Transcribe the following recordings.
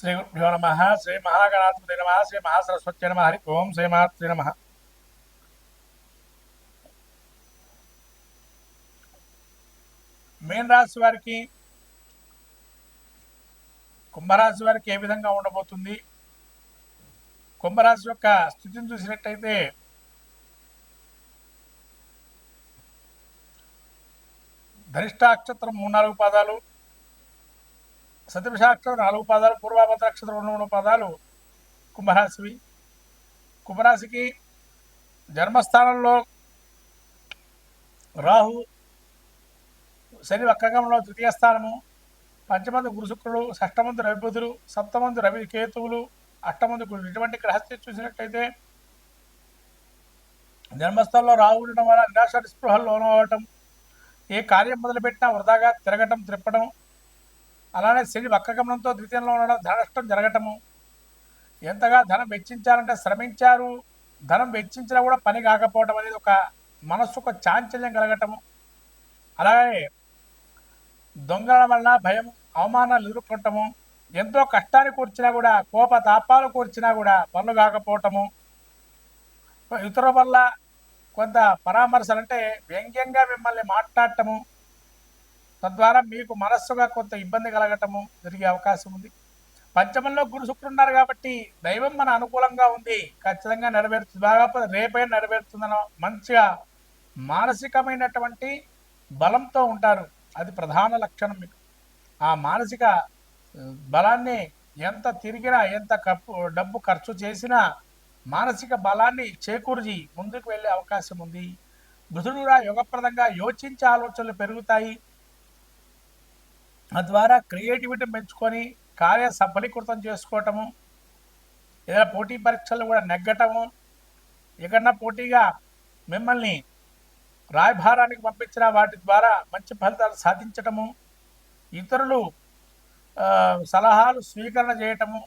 శ్రీ గురుభ్యో నమ శ్రీ మహాగణాధిపతి నమ శ్రీ మహాసరస్వతి నమ హరి ఓం శ్రీమాత్రి నమ. మేన్ రాశి వారికి కుంభరాశి వారికి ఏ విధంగా ఉండబోతుంది? కుంభరాశి యొక్క స్థితిని చూసినట్టయితే ధనిష్టాక్షత్రం మూడు నాలుగు పాదాలు సతిభిషాక్షరం నాలుగు పాదాలు పూర్వాపత్రాక్షత్రం రెండు మూడు పాదాలు కుంభరాశివి. కుంభరాశికి జన్మస్థానంలో రాహు శని వక్రగంలో తృతీయ స్థానము పంచమంది గురుశుక్రుడు షష్టమంది రవిబుధులు సప్తమంది రవి కేతువులు అష్టమంది గురుడు ఇటువంటి గ్రహస్థితి చూసినట్టయితే జన్మస్థలంలో రాహు ఉండడం వల్ల నిరాశ నిస్పృహలు లోనవటం ఏ కార్యం మొదలుపెట్టినా వృధాగా తిరగటం త్రిప్పడం అలానే శని వక్రగమనంతో ద్వితీయంలో ఉండడం ధనష్టం జరగటము. ఎంతగా ధనం వెచ్చించారంటే శ్రమించారు ధనం వెచ్చించినా కూడా పని కాకపోవడం అనేది ఒక మనస్సుకు చాంచల్యం కలగటము. అలాగే దొంగల వలన భయం అవమానాలు ఎదుర్కొంటము ఎంతో కష్టాన్ని కూర్చినా కూడా కోప తాపాలు కూర్చినా కూడా పనులు కాకపోవటము. ఇతరుల వల్ల కొంత పరామర్శలు అంటే వ్యంగ్యంగా మిమ్మల్ని మాట్లాడటము. తద్వారా మీకు మనస్సుగా కొంత ఇబ్బంది కలగటము జరిగే అవకాశం ఉంది. పంచమంలో గురు శుక్రుడు ఉన్నారు కాబట్టి దైవం మన అనుకూలంగా ఉంది. ఖచ్చితంగా నెరవేరుతుంది బాగా రేపే నెరవేరుతుందన్న మంచిగా మానసికమైనటువంటి బలంతో ఉంటారు. అది ప్రధాన లక్షణం మీకు. ఆ మానసిక బలాన్ని ఎంత తిరిగినా ఎంత కప్పు డబ్బు ఖర్చు చేసినా మానసిక బలాన్ని చేకూర్చి ముందుకు వెళ్ళే అవకాశం ఉంది. బుధుడుగా యోగప్రదంగా యోచించే ఆలోచనలు పెరుగుతాయి. తద్వారా క్రియేటివిటీ పెంచుకొని కార్య సఫలీకృతం చేసుకోవటము ఏదైనా పోటీ పరీక్షలు కూడా నెగ్గటము ఎక్కడన్నా పోటీగా మిమ్మల్ని రాయభారానికి పంపించిన వాటి ద్వారా మంచి ఫలితాలు సాధించటము ఇతరులు సలహాలు స్వీకరణ చేయటము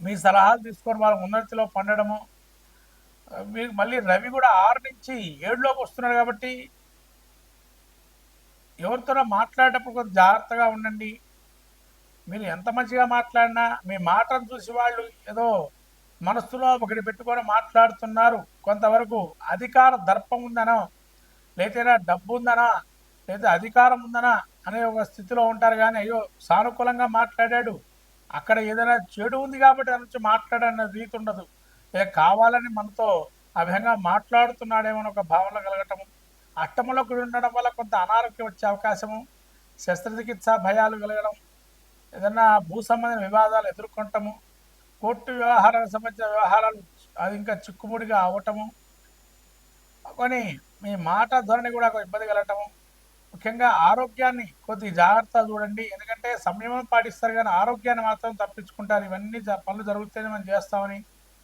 మీ సలహాలు తీసుకొని వాళ్ళ ఉన్నతిలో పొందడము మీకు మళ్ళీ రవి కూడా ఆరు నుంచి ఏడులోకి వస్తున్నాడు కాబట్టి ఎవరితోనో మాట్లాడేటప్పుడు కొంచెం జాగ్రత్తగా ఉండండి. మీరు ఎంత మంచిగా మాట్లాడినా మీ మాటను చూసి వాళ్ళు ఏదో మనస్సులో ఒకటి పెట్టుకొని మాట్లాడుతున్నారు. కొంతవరకు అధికార దర్పం ఉందనో లేదా డబ్బు ఉందనా లేదా అధికారం ఉందనా అనే ఒక స్థితిలో ఉంటారు కానీ అయ్యో సానుకూలంగా మాట్లాడాడు. అక్కడ ఏదైనా చెడు ఉంది కాబట్టి దాని నుంచి మాట్లాడన్న రీతి ఉండదు. ఏ కావాలని మనతో ఆ విధంగా మాట్లాడుతున్నాడేమో ఒక భావన కలగటం అష్టములో ఉండడం వల్ల కొంత అనారోగ్యం వచ్చే అవకాశము శస్త్రచికిత్స భయాలు కలగడం ఏదన్నా భూ సంబంధించిన వివాదాలు ఎదుర్కొంటము కోర్టు వ్యవహారాలకు సంబంధించిన వ్యవహారాలు అది ఇంకా చిక్కుముడిగా అవ్వటము కొన్ని మీ మాట ధోరణి కూడా ఇబ్బంది కలగటము. ముఖ్యంగా ఆరోగ్యాన్ని కొద్ది జాగ్రత్త చూడండి. ఎందుకంటే సంయమం పాటిస్తారు కానీ ఆరోగ్యాన్ని మాత్రం తప్పించుకుంటారు. ఇవన్నీ పనులు జరిగితేనే మనం చేస్తామని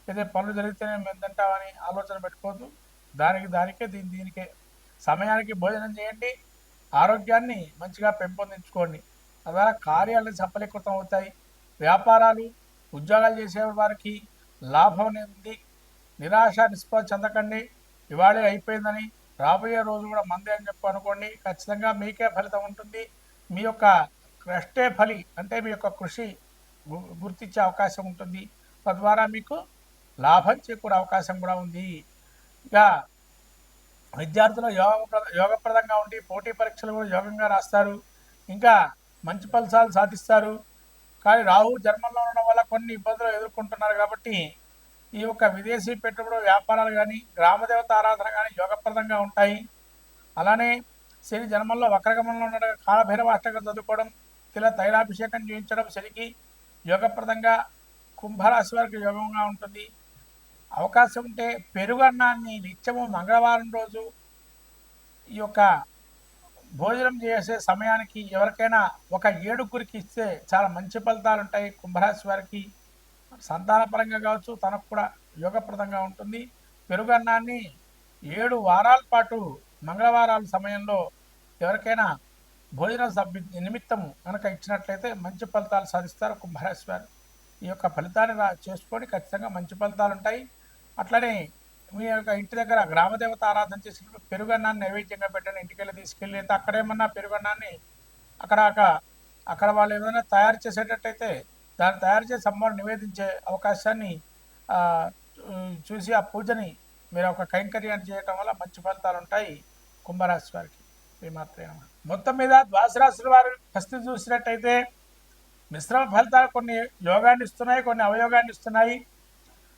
లేదా పనులు జరిగితేనే మేము తింటామని ఆలోచన పెట్టుకోవద్దు. దానికి దానికే దీని దీనికే సమయానికి భోజనం చేయండి ఆరోగ్యాన్ని మంచిగా పెంపొందించుకోండి. తద్వారా కార్యాలు సఫలీకృతం అవుతాయి. వ్యాపారాలు ఉద్యోగాలు చేసే వారికి లాభం అనేది ఉంది. నిరాశ నిస్పృహ చెందకండి. ఇవాళే అయిపోయిందని రాబోయే రోజు కూడా మందే అని చెప్పి అనుకోండి. ఖచ్చితంగా మీకే ఫలితం ఉంటుంది. మీ యొక్క కష్టే ఫలి అంటే మీ యొక్క కృషి గు- గుర్తించే అవకాశం ఉంటుంది. తద్వారా మీకు లాభం చేకూరే అవకాశం కూడా ఉంది. ఇక విద్యార్థులు యోగ యోగప్రదంగా ఉండి పోటీ పరీక్షలు కూడా యోగంగా రాస్తారు. ఇంకా మంచి ఫలితాలు సాధిస్తారు. కానీ రాహు జన్మంలో ఉండడం వల్ల కొన్ని ఇబ్బందులు ఎదుర్కొంటున్నారు కాబట్టి ఈ యొక్క విదేశీ పెట్టుబడి వ్యాపారాలు కానీ గ్రామదేవత ఆరాధన కానీ యోగప్రదంగా ఉంటాయి. అలానే శని జన్మంలో వక్రగమంలో ఉండడం కాలభైరవ అష్టకం చదువుకోవడం తిల తైలాభిషేకం చేయించడం శనికి యోగప్రదంగా కుంభరాశి వారికి యోగంగా ఉంటుంది. అవకాశం ఉంటే పెరుగన్నాన్ని నిత్యము మంగళవారం రోజు ఈ యొక్క భోజనం చేసే సమయానికి ఎవరికైనా ఒక ఏడుగురికి ఇస్తే చాలా మంచి ఫలితాలు ఉంటాయి. కుంభరాశి వారికి సంతానపరంగా కావచ్చు తనకు కూడా యోగప్రదంగా ఉంటుంది. పెరుగన్నాన్ని ఏడు వారాల పాటు మంగళవారాల సమయంలో ఎవరికైనా భోజన సభ్యు నిమిత్తము కనుక ఇచ్చినట్లయితే మంచి ఫలితాలు సాధిస్తారు కుంభరాశి వారు. ఈ యొక్క ఫలితాన్ని రా చేసుకొని ఖచ్చితంగా మంచి ఫలితాలు ఉంటాయి. అట్లనే మీ యొక్క ఇంటి దగ్గర గ్రామదేవత ఆరాధన చేసినప్పుడు పెరుగన్నాన్ని నైవేద్యంగా పెట్టండి ఇంటికి వెళ్ళి తీసుకెళ్ళి అయితే అక్కడేమన్నా పెరుగన్నాన్ని అక్కడ అక్కడ వాళ్ళు ఏమైనా తయారు చేసేటట్టయితే దాన్ని తయారు చేసి అమ్మవారు నివేదించే అవకాశాన్ని చూసి ఆ పూజని మీరు ఒక కైంకర్యాన్ని చేయటం వల్ల మంచి ఫలితాలు ఉంటాయి కుంభరాశి వారికి. శ్రీమాత్రే మొత్తం మీద ద్వాసరాశుల వారి పరిస్థితి చూసినట్టయితే మిశ్రమ ఫలితాలు కొన్ని యోగాన్ని ఇస్తున్నాయి కొన్ని అవయోగాన్ని ఇస్తున్నాయి.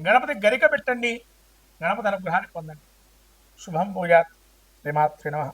గణపతి గరిక పెట్టండి. గణపతి అనుగ్రహాన్ని పొందండి. శుభం భూయాత్. శ్రీమాత్రి నమః.